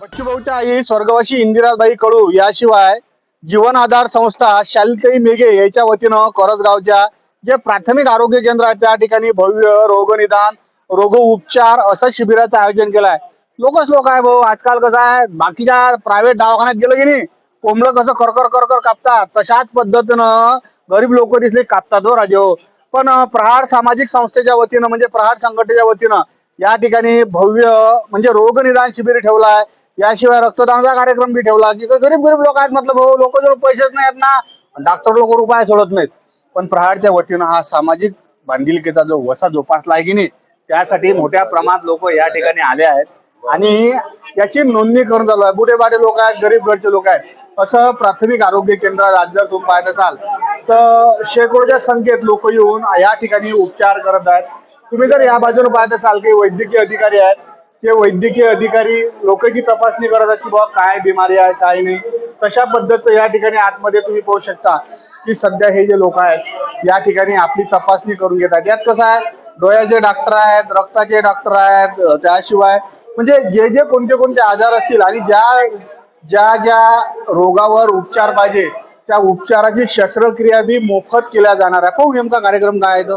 बच्चूभाऊच्या आई स्वर्गवासी इंदिराबाई कडू याशिवाय जीवन आधार संस्था शालिताई मेघे याच्या वतीनं करसगावच्या जे प्राथमिक आरोग्य केंद्र आहे त्या ठिकाणी भव्य रोगनिदान रोग उपचार असं शिबिराचं आयोजन केलं आहे. लोकच लोक आहे भाऊ. आजकाल कसं आहे बाकीच्या प्रायव्हेट दवाखान्यात गेलं की नाही कोंबडं कसं करकर करकर कापतात. तशाच पद्धतीनं गरीब लोक तिथले कापतात हो राजे हो. पण प्रहार सामाजिक संस्थेच्या वतीनं म्हणजे प्रहार संघटनेच्या वतीनं या ठिकाणी भव्य म्हणजे रोगनिदान शिबिर ठेवलं आहे. याशिवाय रक्तदानचा कार्यक्रम बी ठेवला. की गरीब गरीब लोक आहेत मतलब भाऊ लोक जवळ पैसेच नाही आहेत ना. डॉक्टर लोक रुपये सोडत नाहीत. पण प्रहारच्या वतीनं हा सामाजिक बांधिलकीचा जो वसा जोपासला आहे की नाही त्यासाठी मोठ्या प्रमाणात लोक या ठिकाणी आले आहेत. आणि याची नोंदणी करून चालू आहे. बुढेबाडे लोक आहेत गरीब गरचे लोक आहेत. असं प्राथमिक आरोग्य केंद्र आज जर तुम्ही पाहत असाल तर शेकडोच्या संख्येत लोक येऊन या ठिकाणी उपचार करत आहेत. तुम्ही जर या बाजूने पाहत असाल की वैद्यकीय अधिकारी आहेत ते वैद्यकीय अधिकारी लोकांची तपासणी करत आहेत की बाबा काय बिमारी आहे काय नाही. तशा पद्धत या ठिकाणी आतमध्ये तुम्ही पाहू शकता की सध्या हे जे लोक आहेत या ठिकाणी आपली तपासणी करून घेतात यात कसं आहे डोळ्याचे डॉक्टर आहेत रक्ताचे डॉक्टर आहेत त्याशिवाय म्हणजे जे जे कोणते कोणते आजार असतील आणि ज्या ज्या ज्या रोगावर उपचार पाहिजे त्या उपचाराची शस्त्रक्रिया बी मोफत केल्या जाणार आहे. पाहू नेमका कार्यक्रम काय आहे तो.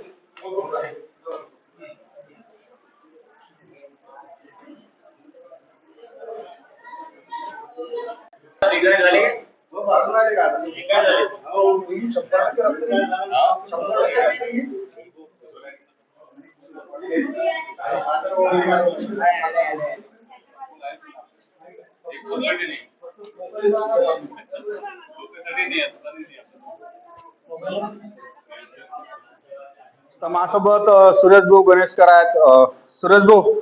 अं, सुरेश भाऊ गणेशकर आहेत अं, सुरेश भाऊ.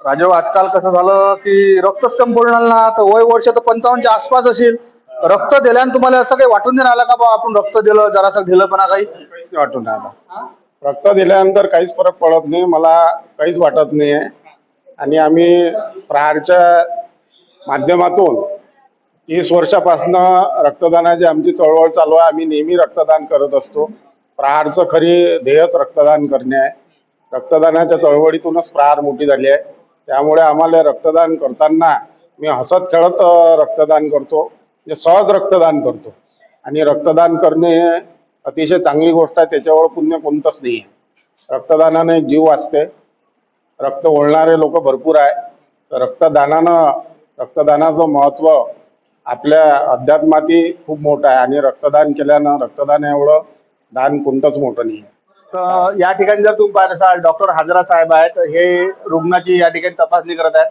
राजेव आजकाल कसं झालं की रक्तस्तंभ बोलणार ना तर वय वर्ष तर पंचावन्नच्या आसपास असेल. रक्त दिल्यानं तुम्हाला असं काही वाटून नाही राहिलं का बा आपण रक्त दिलं जरासं दिलं पण काही? काहीच वाटून राहिला. रक्त दिल्यानंतर काहीच फरक पडत नाही मला काहीच वाटत नाही आहे आणि आम्ही प्रहारच्या माध्यमातून तीस वर्षापासनं रक्तदानाची आमची चळवळ चालू आहे. आम्ही नेहमी रक्तदान करत असतो. प्रहारचं खरी ध्येयच रक्तदान करणे आहे. रक्तदानाच्या चळवळीतूनच प्रहार मोठी झाली आहे. त्यामुळे आम्हाला रक्तदान करताना मी हसत खेळत रक्तदान करतो. म्हणजे सहज रक्तदान करतो. आणि रक्तदान करणे हे अतिशय चांगली गोष्ट आहे. त्याच्यावर पुण्य कोणतंच नाही आहे. रक्तदानाने जीव वाचते. रक्त ओढणारे लोक भरपूर आहे. तर रक्तदानानं रक्तदानाचं महत्त्व आपल्या अध्यात्मातही खूप मोठं आहे. आणि रक्तदान केल्यानं रक्तदान एवढं दान कोणतंच मोठं नाही आहे. तर, या जर तुम्ही पाहत डॉक्टर हाजरा साहेब हे रुग्णाची या ठिकाणी तपासणी करत आहेत.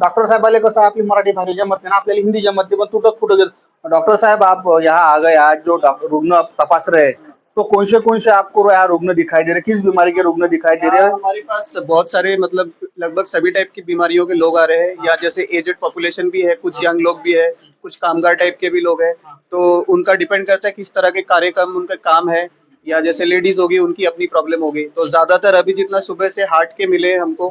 डॉक्टर साहेबाले कसं आपली मराठी भाषा जमत नाही ना आपल्याला हिंदी जमत नाही पण फुटक डॉक्टर साहब, आप यहाँ आ गए, आज जो रुग्ण तपास रहे तो कौन से कौन से आपको यहाँ रुग्ण दिखाई दे रहे किस बीमारी के रुग्ण दिखाई दे रहे हैं? हमारे पास बहुत सारे मतलब लगभग सभी टाइप की बीमारियों के लोग आ रहे हैं, या जैसे एजेड पॉपुलेशन भी है, कुछ यंग लोग भी है, कुछ कामगार टाइप के भी लोग हैं तो उनका डिपेंड करता है किस तरह के कार्यक्रम, उनका काम है या जैसे लेडीज़ होगी, उनकी अपनी प्रॉब्लम होगी। तो ज़्यादातर अभी जितना सुबह से हार्ट के मिले हमको,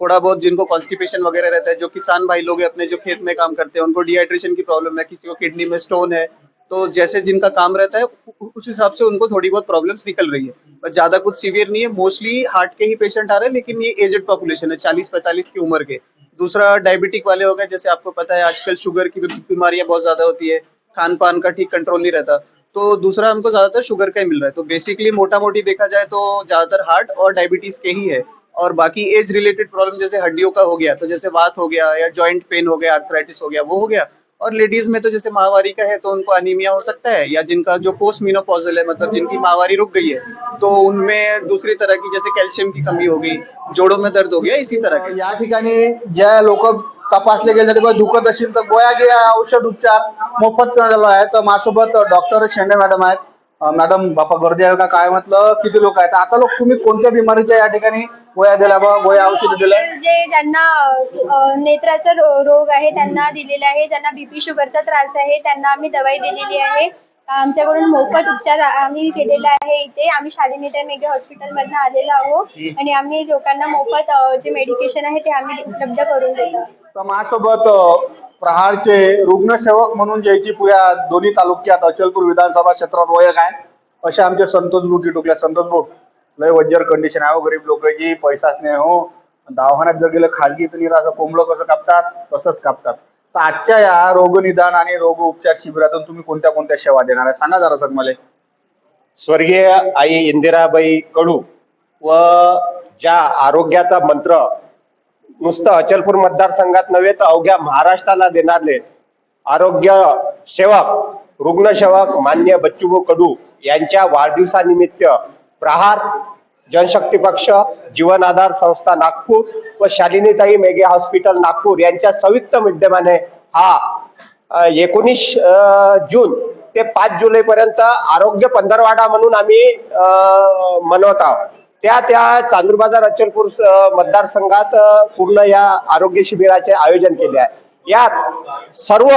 थोड़ा बहुत जिनको कॉन्स्टिपेशन वगैरह रहता है, जो किसान भाई लोग अपने जो खेत में काम करते हैं, उनको डिहाइड्रेशन की प्रॉब्लम है, किसी को किडनी में स्टोन है तो जैसे जिनका काम रहता है उस हिसाब से उनको थोड़ी बहुत प्रॉब्लम्स निकल रही है। पर ज़्यादा कुछ सीवियर नहीं है मोस्टली हार्ट के ही पेशेंट आ रहे हैं, लेकिन ये एजेड पॉपुलेशन है चालीस पैंतालीस की उम्र के। दूसरा डायबिटिक वाले हो गए, जैसे आपको पता है, आजकल शुगर की बीमारियाँ बहुत ज़्यादा होती है खान पान का ठीक कंट्रोल नहीं रहता। तो दूसरा हमको ज़्यादातर शुगर का ही मिल रहा है। तो बेसिकली मोटा मोटी देखा जाए तो ज़्यादातर हार्ट और डायबिटीज़ के ही है। और बाकी एज रिलेटेड प्रॉब्लम जैसे हड्डियों का हो गया तो जैसे वात हो गया या जॉइंट पेन हो गया आर्थराइटिस हो गया, वो हो गया। और लेडीज़ में तो जैसे माहवारी का है तो उनको अनिमिया हो सकता है, या जिनका जो पोस्ट मीनोपॉजल है मतलब जिनकी माहवारी रुक गई है तो उनमें दूसरी तरह की जैसे कैल्शियम की कमी हो गई, जोड़ों में दर्द हो गया, इसी तरह के। या ठिकाणी ज्या लोक तपासले गेले किंवा दुखत असेल तर गोळ्या जे औषध उपचार. मोफत झालो आहे. तर माझ्यासोबत डॉक्टर शेंडे मॅडम आहेत. मॅडम बापा गर्दी आहे का? काय म्हटलं? किती लोक आहेत? आता लोक तुम्ही कोणत्या बिमारीच्या या ठिकाणी गोळ्या दिल्या बा? गोळ्या औषध दिलं जे ज्यांना अ, नेत्राचा रो- रोग आहे त्यांना दिलेला आहे. ज्यांना बीपी शुगरचा त्रास आहे त्यांना आम्ही दवाई दिलेली आहे. आमच्याकडून मोफत उपचार आम्ही केलेला आहे इथे. आम्ही शालिनीताई मेघे हॉस्पिटल मधनं आलेलो आहोत. आणि आम्ही लोकांना मोफत अ, जे मेडिकेशन आहे ते आम्ही उपलब्ध करून देतो. तर माझ्यासोबत अं, प्रहारचे रुग्णसेवक म्हणून ज्याची पुऱ्या दोन्ही तालुक्यात अचलपूर विधानसभा क्षेत्रात ओळख आहे. असे आमचे संतोष बुकी टुकले संतोष भाऊ लय वज्जर कंडिशन आहे हो गरीब लोकांची पैसाच नाही हो. दवाखान्यात जर गेलं खाजगी तर असं कोंबडं कसं कापतात? तसंच कापतात. तर आजच्या या रोगनिदान आणि रोग उपचार शिबिरातून तुम्ही कोणत्या कोणत्या सेवा देणार आहे? सांगा जरा सर मला स्वर्गीय आई इंदिराबाई कडू व ज्या आरोग्याचा मंत्र नुसतं अचलपूर मतदारसंघात नव्हे तर अवघ्या महाराष्ट्राला देणारे आरोग्य सेवक रुग्णसेवक मान्य बच्चूभाऊ कडू यांच्या वाढदिवसानिमित्त प्रहार जनशक्ती पक्ष जीवन आधार संस्था नागपूर व शालिनीताई मेघे हॉस्पिटल नागपूर यांच्या संयुक्त विद्यमाने हा एकोणीस जून ते पाच जुलै पर्यंत आरोग्य पंधरवाडा म्हणून आम्ही मनवत आहोत. त्या त्या चांदूरबाजार अचलपूर मतदारसंघात पूर्ण या आरोग्य शिबिराचे आयोजन केले आहे. यात सर्व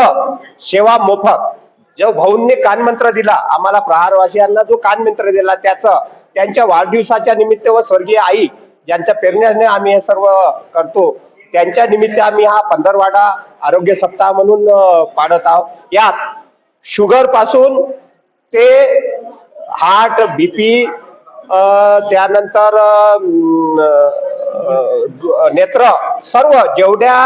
सेवा मोफत जो भाऊंनी कानमंत्र दिला आम्हाला प्रहारवासियांना जो कानमंत्र दिला त्याचं त्यांच्या वाढदिवसाच्या निमित्त व स्वर्गीय आई ज्यांच्या प्रेरणेने आम्ही हे सर्व करतो त्यांच्या निमित्त आम्ही हा पंधरवाडा आरोग्य सप्ताह म्हणून पाडत आहोत. यात शुगरपासून ते हार्ट बीपी त्यानंतर नेत्र सर्व जेवढ्या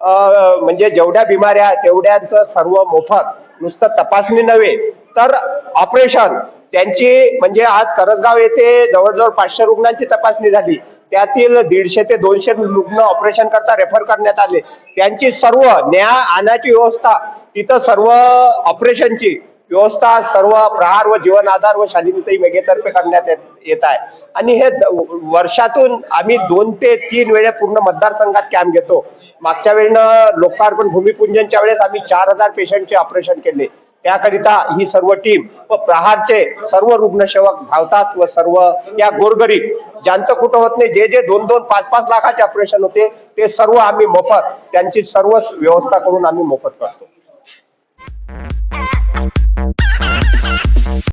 म्हणजे जेवढ्या बिमाऱ्या तेवढ्याच तेवढ्यांचं सर्व मोफत नुसतं तपासणी नव्हे तर ऑपरेशन त्यांची म्हणजे आज करसगाव येथे जवळजवळ पाचशे रुग्णांची तपासणी झाली. त्यातील दीडशे ते दोनशे रुग्ण ऑपरेशन करता रेफर करण्यात आले. त्यांची सर्व न्या आणायची व्यवस्था तिथं सर्व ऑपरेशनची व्यवस्था सर्व प्रहार व जीवन आधार व शालिनीताई मेघेतर्फे करण्यात येत- येत आहे. आणि हे द- वर्षातून आम्ही दोन ते तीन वेळे पूर्ण मतदारसंघात कॅम्प घेतो. मागच्या वेळेनं लोकार्पण भूमिपूजनच्या वेळेस आम्ही चार हजार पेशंटचे ऑपरेशन केले. त्याकरिता ही सर्व टीम व प्रहारचे सर्व रुग्णसेवक धावतात व सर्व या गोरगरीब ज्यांचं कुठं होत नाही जे जे दोन दोन पाच पाच लाखाचे ऑपरेशन होते ते सर्व आम्ही मोफत त्यांची सर्व व्यवस्था करून आम्ही मोफत करतो.